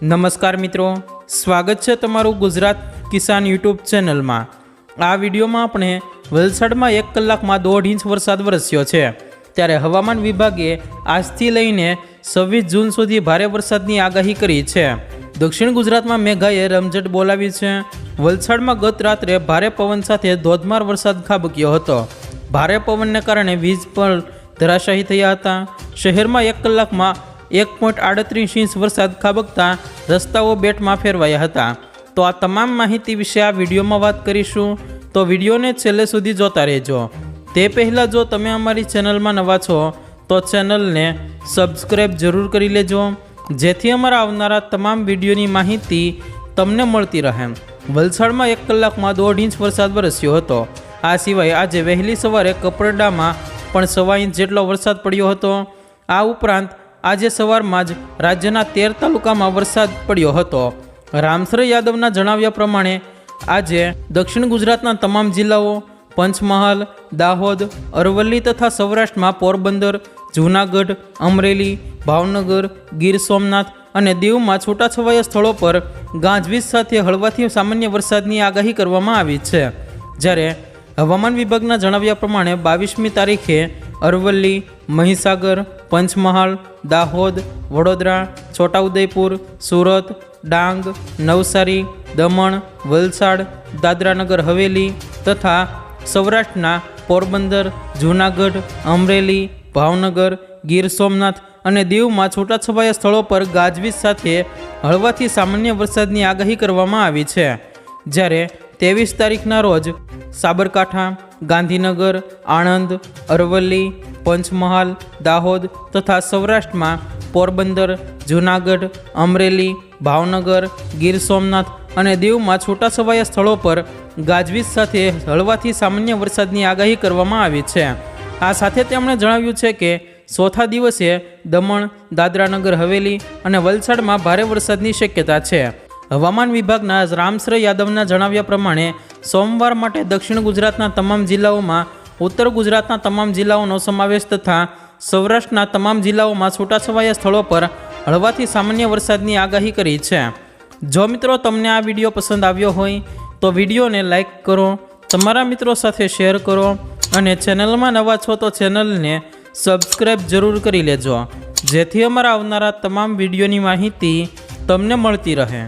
નમસ્કાર મિત્રો, સ્વાગત છે તમારું ગુજરાત કિસાન યુટ્યુબ ચેનલમાં. આ વિડીયોમાં આપણે વલસાડમાં એક કલાકમાં દોઢ ઇંચ વરસાદ વરસ્યો છે. ત્યારે હવામાન વિભાગે આજથી લઈને છવ્વીસ જૂન સુધી ભારે વરસાદની આગાહી કરી છે. દક્ષિણ ગુજરાતમાં મેઘાએ રમઝટ બોલાવી છે. વલસાડમાં ગત રાત્રે ભારે પવન સાથે ધોધમાર વરસાદ ખાબક્યો હતો. ભારે પવનને કારણે વીજ પણ ધરાશાયી થયા હતા. શહેરમાં એક કલાકમાં એક પોઈન્ટ આડત્રીસ ઇંચ વરસાદ ખાબકતા રસ્તાઓ બેટમાં ફેરવાયા હતા. તો આ તમામ માહિતી વિશે આ વિડીયોમાં વાત કરીશું. તો વિડીયોને છેલ્લે સુધી જોતા રહેજો. તે પહેલાં જો તમે અમારી ચેનલમાં નવા છો, તો ચેનલને સબસ્ક્રાઈબ જરૂર કરી લેજો. જેથી અમારા આવનારા તમામ વિડીયોની માહિતી તમને મળતી રહે. વલસાડમાં એક કલાકમાં દોઢ ઇંચ વરસાદ વરસ્યો હતો. આ સિવાય આજે વહેલી સવારે કપરડામાં પણ સવા ઇંચ જેટલો વરસાદ પડ્યો હતો. આ ઉપરાંત આજે સવારમાં જ રાજ્યના તેર તાલુકામાં વરસાદ પડ્યો હતો. રામસર યાદવના જણાવ્યા પ્રમાણે આજે દક્ષિણ ગુજરાતના તમામ જિલ્લાઓ, પંચમહાલ, દાહોદ, અરવલ્લી તથા સૌરાષ્ટ્રમાં પોરબંદર, જૂનાગઢ, અમરેલી, ભાવનગર, ગીર સોમનાથ અને દીવમાં છૂટાછવાયા સ્થળો પર ગાજવીજ સાથે હળવાથી સામાન્ય વરસાદની આગાહી કરવામાં આવી છે. જ્યારે હવામાન વિભાગના જણાવ્યા પ્રમાણે બાવીસમી તારીખે અરવલ્લી, મહીસાગર પંચમહાલ, દાહોદ, વડોદરા, છોટાઉદેપુર, સુરત, ડાંગ, નવસારી, દમણ, વલસાડ, દાદરાનગર, હવેલી તથા સૌરાષ્ટ્રના પોરબંદર, જૂનાગઢ, અમરેલી, ભાવનગર, ગીર સોમનાથ અને દીવમાં છૂટાછવાયા સ્થળો પર ગાજવીજ સાથે હળવાથી સામાન્ય વરસાદની આગાહી કરવામાં આવી છે. જ્યારે ત્રેવીસ તારીખના રોજ સાબરકાંઠા, ગાંધીનગર, આણંદ, અરવલ્લી પંચમહાલ, દાહોદ તથા સૌરાષ્ટ્રમાં પોરબંદર, જૂનાગઢ, અમરેલી, ભાવનગર, ગીર સોમનાથ અને દીવમાં છૂટાછવાયા સ્થળો પર ગાજવીજ સાથે હળવાથી સામાન્ય વરસાદની આગાહી કરવામાં આવી છે. આ સાથે તેમણે જણાવ્યું છે કે ચોથા દિવસે દમણ, દાદરાનગર, હવેલી અને વલસાડમાં ભારે વરસાદની શક્યતા છે. હવામાન વિભાગના રામશ્ર યાદવના જણાવ્યા પ્રમાણે સોમવાર માટે દક્ષિણ ગુજરાતના તમામ જિલ્લાઓમાં ઉત્તર ગુજરાતના તમામ જિલ્લાઓનો સમાવેશ તથા સૌરાષ્ટ્રના તમામ જિલ્લાઓમાં છૂટાછવાયા સ્થળો પર હળવાથી સામાન્ય વરસાદની આગાહી કરી છે. જો મિત્રો તમને આ વીડિયો પસંદ આવ્યો હોય, તો વિડીયોને લાઇક કરો, તમારા મિત્રો સાથે શેર કરો અને ચેનલમાં નવા છો તો ચેનલને સબસ્ક્રાઈબ જરૂર કરી લેજો. જેથી અમારા આવનારા તમામ વિડીયોની માહિતી તમને મળતી રહે.